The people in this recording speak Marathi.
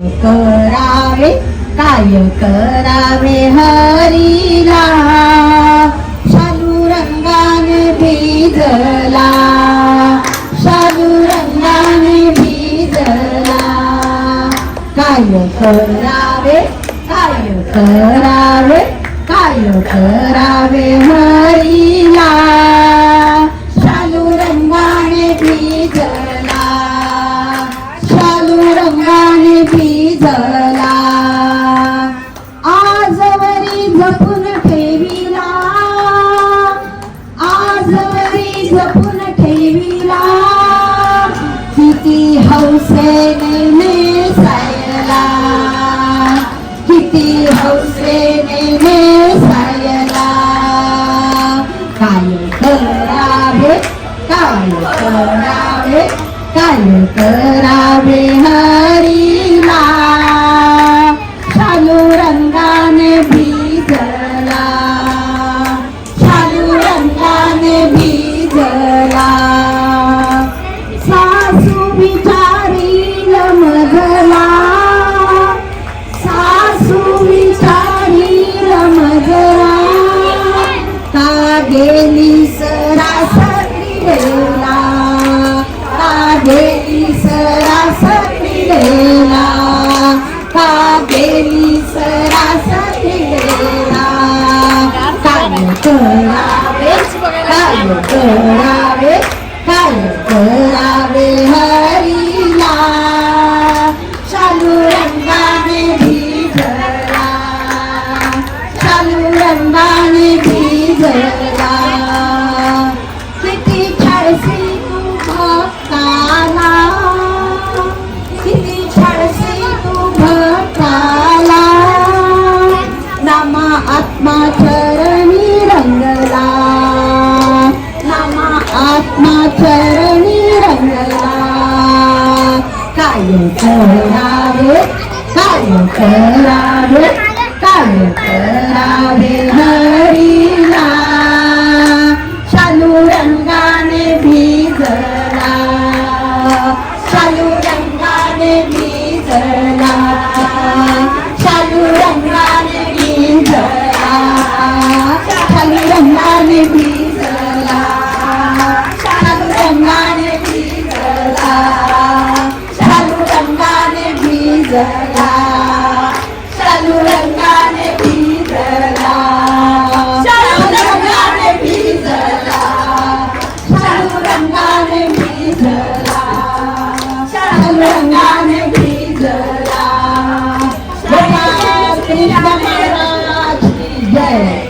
करावे काय करावे हरीला? शालू रंगाने भिजला शालू रंगाने भिजला. काय करावे काय करावे काय करावे हरीला? जळला. आजवरी जपून ठेविला. आजवरी जपून ठेविला. किती हौसेने सायला. किती हौसेने सायला. काय करावे? काय करावे? काय करावे? गेली सरासरी गेला का गेली सरासरी गेला का गेली सरासरी गेला काय करावे काय करावे काय करावे हरीला. शालू रंगाने भिजला शालू रंगा चरणी रंगला. काय करावे काय करावे काय करावे Maharaj. Yes.